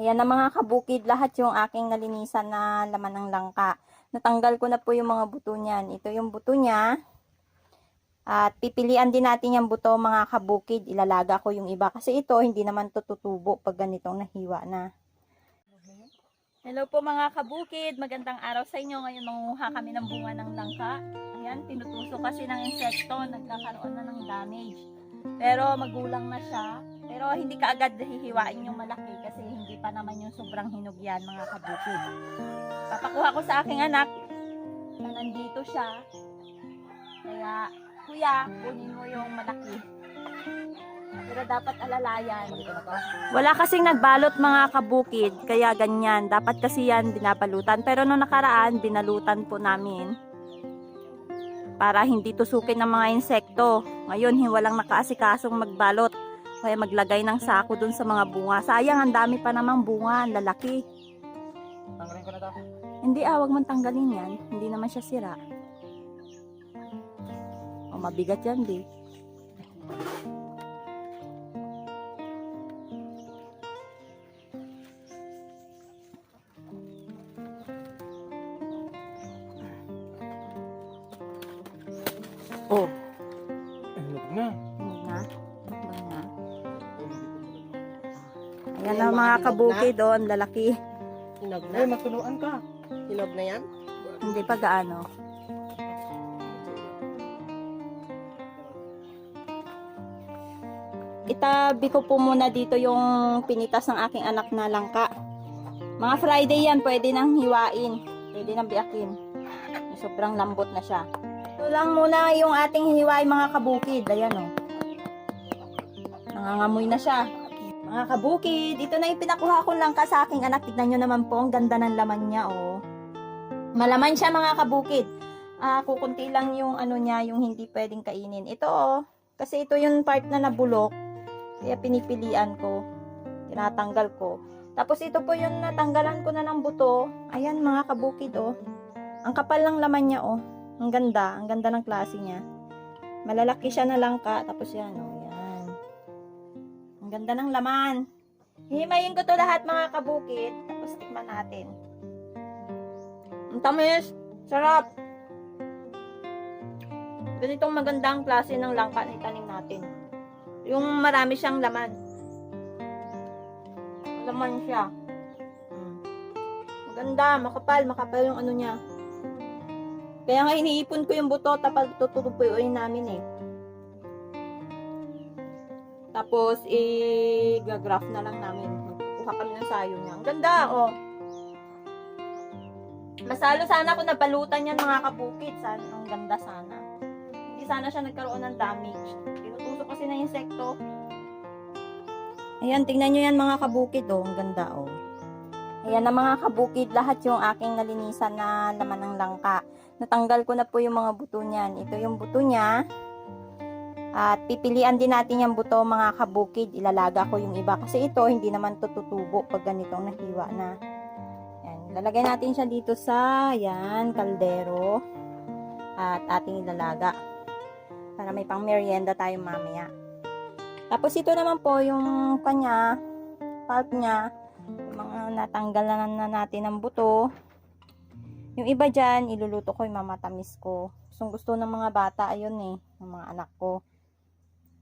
Ayan na mga kabukid, lahat yung aking nalinisan na laman ng langka. Natanggal ko na po yung mga buto niyan. Ito yung buto niya. At pipilian din natin yung buto mga kabukid. Ilalaga ko yung iba. Kasi ito, hindi naman to tutubo pag ganitong nahiwa na. Hello po mga kabukid. Magandang araw sa inyo. Ngayon manguha kami ng bunga ng langka. Ayan, tinutusok kasi ng insekto. Nagkakaroon na ng damage. Pero magulang na siya. Pero hindi ka agad hihiwain yung malaki kasi pa naman yung sobrang hinog yan mga kabukid. Papakuha ko sa aking anak na nandito siya. Kaya, kuya, kunin mo yung malaki. Pero dapat alalayan. Wala kasing nagbalot mga kabukid, kaya ganyan. Dapat kasi yan binabalutan. Pero nung nakaraan, binalutan po namin para hindi tusukin ng mga insekto. Ngayon, walang nakaasikasong magbalot. Kaya maglagay ng sako dun sa mga bunga. Sayang, ang dami pa namang bunga, ang lalaki. Tanggalin ko na to. Hindi ah, wag mong tanggalin yan. Hindi naman siya sira. O, mabigat yan, di. Ayan na mga kabukid doon, lalaki. Hinog na? Ay, matuluan ka. Hinog na yan? Hindi pa gaano. Itabi ko po muna dito yung pinitas ng aking anak na langka. Mga Friday yan, pwede nang hiwain. Pwede nang biakin. Sobrang lambot na siya. Ito lang muna yung ating hiwain mga kabukid. Ayan o. Nangangamoy na siya. Mga kabukid, ito na yung pinakuha ko langka sa aking anak. Tignan nyo naman po, ang ganda ng laman niya oh. Malaman siya mga kabukid. Ah, kukunti lang yung ano niya, yung hindi pwedeng kainin. Ito oh, kasi ito yung part na nabulok. Kaya pinipilian ko. Tinatanggal ko. Tapos ito po yung natanggalan ko na ng buto. Ayan mga kabukid oh. Ang kapal ng laman niya oh. Ang ganda, ang ganda ng klase niya. Malalaki siya na langka. Tapos yan oh. Ganda ng laman. Hihimayin ko to lahat mga kabukid. Tapos tikman natin. Ang tamis. Sarap. Ganitong magandang klase ng langka na itanim natin. Yung marami siyang laman. Laman siya. Maganda, makapal, makapal yung ano niya. Kaya nga iniipon ko yung buto tapos tututupuyuin namin eh. Tapos, i-gagraph na lang namin. Kuha kami ng sayo niya. Ang ganda, oh. Masalo sana ako nabalutan yan mga kapukit. Sana, ang ganda sana. Hindi sana siya nagkaroon ng damage. Tinutusok kasi ng insekto. Ayan, tingnan nyo yan mga kabukid oh. Ang ganda oh. Ayan na mga kabukid, lahat yung aking nalinisan na laman ng langka. Natanggal ko na po yung mga buto niyan. Ito yung buto niya. At pipilian din natin yung buto mga kabukid. Ilalaga ko yung iba. Kasi ito, hindi naman to tutubo pag ganitong nahiwa na. Yan. Lalagay natin siya dito sa, yan, kaldero. At ating ilalaga. Para may pang merienda tayo mamaya. Tapos ito naman po yung kanya, pulp niya. Yung mga natanggal na, na natin ng buto. Yung iba dyan, iluluto ko yung mamatamis ko. Gustong gusto ng mga bata, ayun eh, ng mga anak ko.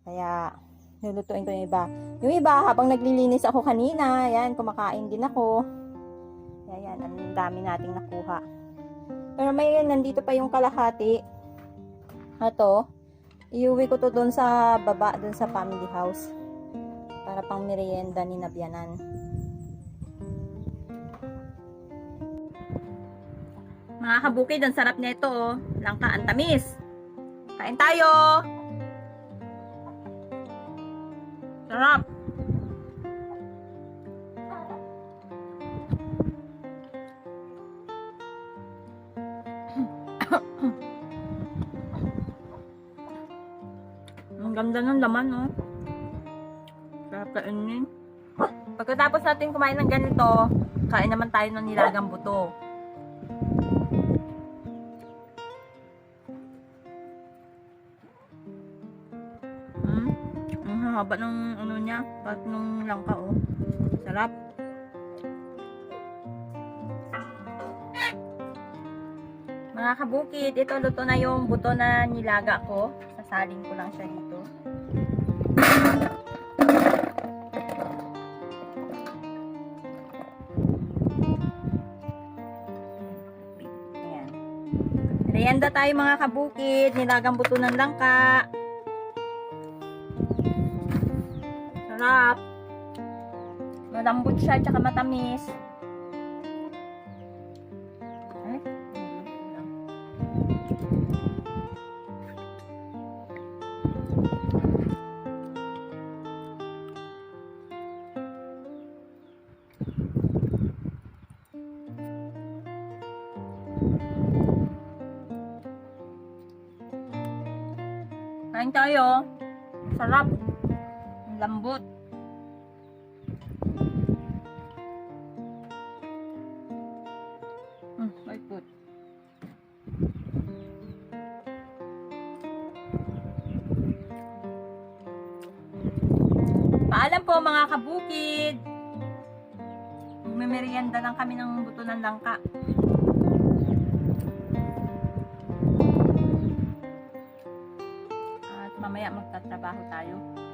Kaya, lulutuin ko yung iba. Yung iba, habang naglilinis ako kanina, yan, kumakain din ako. Kaya yan, ang dami nating nakuha. Pero may nandito pa yung kalahati. Ito, iuwi ko to doon sa baba, doon sa family house. Para pang merienda ni Nabyanan. Mga kabukid, ang sarap nito oh. Langka, ang tamis. Kain tayo! Sarap! ang ganda ng laman oh. Sarap kainin. Pagkatapos natin kumain ng ganito, kain naman tayo ng nilagang buto. haba nung ano niya, pag nung langka oh. Sarap. Mga kabukid, ito luto na yung buto na nilaga ko. Sasaling ko lang siya dito. Ayan. Reyenda tayo mga kabukid. Nilagang buto ng langka. Sarap. Malambot siya, tsaka matamis. Lang. Kain tayo. Sarap. Lambot. Mm, very good. Paalam po mga kabukid. Magmemerienda lang kami ng buto ng langka. At mamaya magtatrabaho tayo.